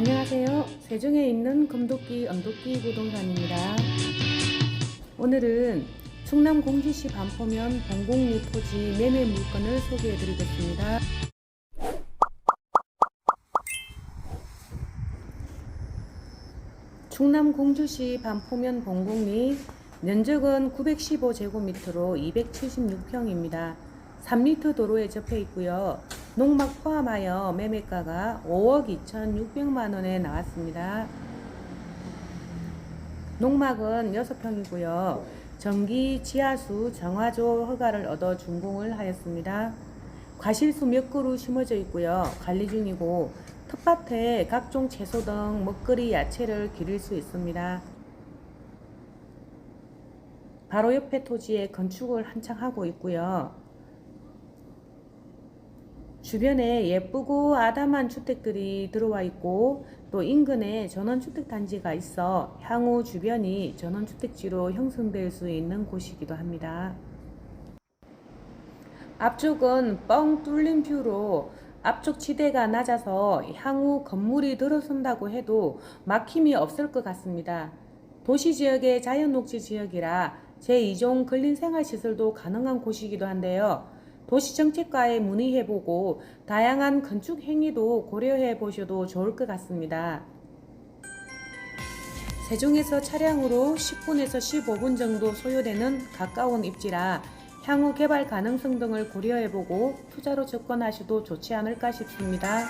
안녕하세요. 세종에 있는 금도끼 언도끼 부동산입니다. 오늘은 충남 공주시 반포면 봉곡리 토지 매매 물건을 소개해 드리겠습니다. 충남 공주시 반포면 봉곡리 면적은 915제곱미터로 276평입니다. 3리터 도로에 접해 있고요. 농막 포함하여 매매가가 5억 2,600만 원에 나왔습니다. 농막은 6평이고요. 전기 지하수 정화조 허가를 얻어 준공을 하였습니다. 과실수 몇 그루 심어져 있고요. 관리 중이고 텃밭에 각종 채소 등 먹거리 야채를 기를 수 있습니다. 바로 옆에 토지에 건축을 한창 하고 있고요. 주변에 예쁘고 아담한 주택들이 들어와 있고 또 인근에 전원주택 단지가 있어 향후 주변이 전원주택지로 형성될 수 있는 곳이기도 합니다. 앞쪽은 뻥 뚫린 뷰로 앞쪽 지대가 낮아서 향후 건물이 들어선다고 해도 막힘이 없을 것 같습니다. 도시 지역의 자연 녹지 지역이라 제2종 근린 생활 시설도 가능한 곳이기도 한데요. 도시정책과에 문의해보고 다양한 건축 행위도 고려해 보셔도 좋을 것 같습니다. 세종에서 차량으로 10분에서 15분 정도 소요되는 가까운 입지라 향후 개발 가능성 등을 고려해보고 투자로 접근하셔도 좋지 않을까 싶습니다.